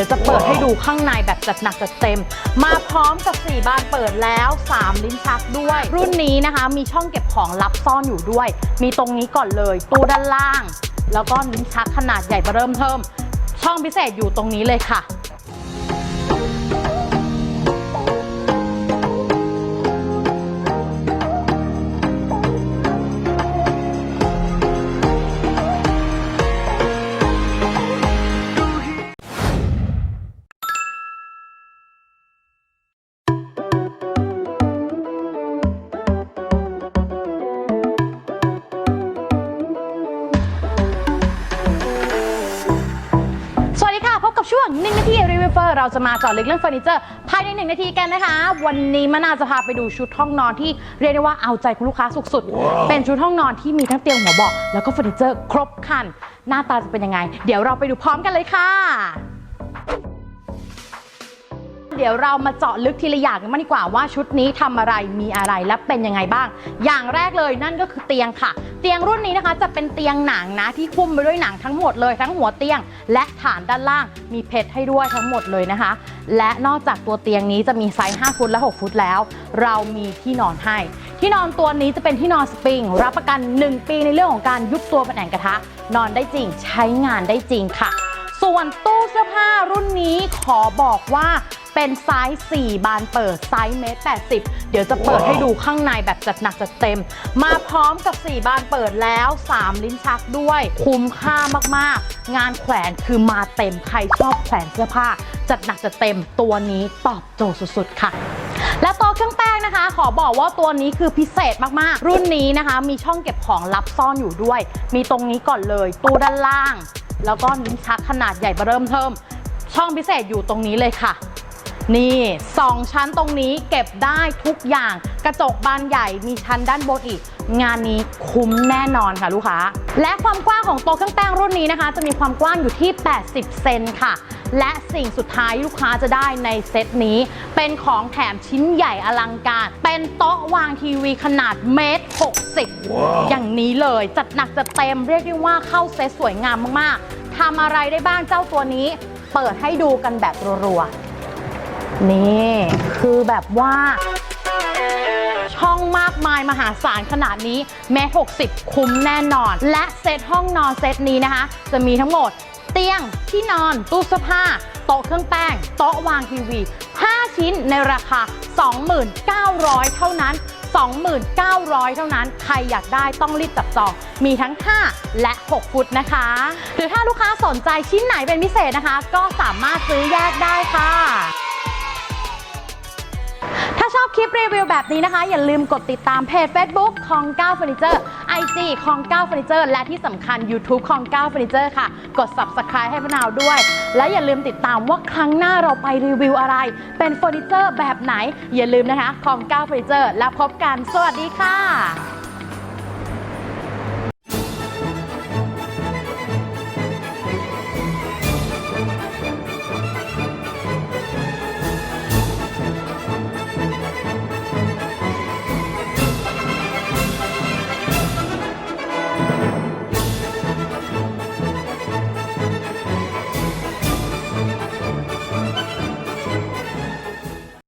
ดี๋ยวจะเปิดให้ดูข้างในแบบจัดหนักจัดเต็ม มาพร้อมกับ 4 บานเปิดแล้ว 3 ลิ้นชักด้วย รุ่นนี้นะคะมีช่องเก็บของลับซ่อนอยู่ด้วย มีตรงนี้ก่อนเลยตู้ด้านล่าง แล้วก็ลิ้นชักขนาดใหญ่เริ่มเทิมช่องพิเศษอยู่ตรงนี้เลยค่ะ ง1นาทีรีวิวเฟอร์เราจะมาเจาะลึกเรื่องเฟอร์นิเจอร์ภายใน 1 นาทีกันนะคะ วันนี้มะนาวจะพาไปดูชุดห้องนอนที่เรียกได้ว่าเอาใจคุณลูกค้าสุดๆ เป็นชุดห้องนอนที่มีทั้งเตียงหัวเบาะแล้วก็เฟอร์นิเจอร์ครบครัน หน้าตาจะเป็นยังไง เดี๋ยวเราไปดูพร้อมกันเลยค่ะ เดี๋ยวเรามาเจาะลึกทีละอย่างกันมางดีกว่าว่าชุดนี้ทำอะไรมีอะไรและเป็นยังไงบ้าง อย่างแรกเลยนั่นก็คือเตียงค่ะ เตียงรุ่นนี้นะคะจะเป็นเตียงหนังนะที่คุ้มไปด้วยหนังทั้งหมดเลยทั้งหัวเตียง และฐานด้านล่างมีเพชรให้ด้วยทั้งหมดเลยนะคะ และนอกจากตัวเตียงนี้จะมีไซส์ 5 ฟุตและ 6 ฟุตแล้ว เรามีที่นอนให้ ที่นอนตัวนี้จะเป็นที่นอนสปริง รับประกัน 1 ปีในเรื่องของการยุบตัวเป็นแอ่งกระทะ นอนได้จริงใช้งานได้จริงค่ะ ส่วนตู้เสื้อผ้ารุ่นนี้ขอบอกว่า เป็นไซส์4บานเปิดไซส์เมตร80 เดี๋ยวจะเปิดให้ดูข้างในแบบจัดหนักจัดเต็ม มาพร้อมกับ 4 บานเปิดแล้ว 3 ลิ้นชักด้วย คุ้มค่ามากๆ งานแขวนคือมาเต็มใครชอบแขวนเสื้อผ้า จัดหนักจัดเต็มตัวนี้ตอบโจทย์สุดๆ ค่ะและโต๊ะเครื่องแป้งนะคะ ขอบอกว่าตัวนี้คือพิเศษมากๆ รุ่นนี้นะคะ มีช่องเก็บของลับซ่อนอยู่ด้วย มีตรงนี้ก่อนเลย ตู้ด้านล่าง แล้วก็ลิ้นชักขนาดใหญ่เบ้อเริ่มเทิม ช่องพิเศษอยู่ตรงนี้เลยค่ะ นี่สองชั้นตรงนี้เก็บได้ทุกอย่าง กระจกบานใหญ่มีชั้นด้านบนอีก งานนี้คุ้มแน่นอนค่ะลูกค้า และความกว้างของโต๊ะเครื่องแป้งรุ่นนี้นะคะ จะมีความกว้างอยู่ที่ 80 เซนค่ะ และสิ่งสุดท้ายลูกค้าจะได้ในเซตนี้ เป็นของแถมชิ้นใหญ่อลังการ เป็นโต๊ะวางทีวีขนาดเมตร 60อย่างนี้เลยจัดหนักจัดเต็มเรียกได้ว่าเข้าเซตสวยงามมากๆทำอะไรได้บ้างเจ้าตัวนี้ เปิดให้ดูกันแบบรัวๆ นี่คือแบบว่าช่องมากมายมหาศาลขนาดนี้แม้ 60 คุ้มแน่นอน และเซตห้องนอนเซตนี้นะคะ จะมีทั้งหมดเตียง ที่นอน ตู้เสื้อผ้า โต๊ะเครื่องแป้ง โต๊ะวางทีวี 5 ชิ้นในราคา 29,000 เท่านั้น 2,900 เท่านั้น ใครอยากได้ต้องรีบจับจอง มีทั้ง 5 และ 6 ฟุตนะคะ หรือถ้าลูกค้าสนใจชิ้นไหนเป็นพิเศษนะคะ ก็สามารถซื้อแยกได้ค่ะ ถ้าชอบคลิปรีวิวแบบนี้นะคะ อย่าลืมกดติดตามเพจ Facebook ของ9 Furniture IG ของ9 Furniture และที่สำคัญ YouTube ของ9 Furniture ค่ะ กด Subscribe ให้พนาวด้วย และอย่าลืมติดตามว่าครั้งหน้าเราไปรีวิวอะไร เป็นเฟอร์นิเจอร์แบบไหน อย่าลืมนะคะของ9 Furniture แล้วพบกัน สวัสดีค่ะ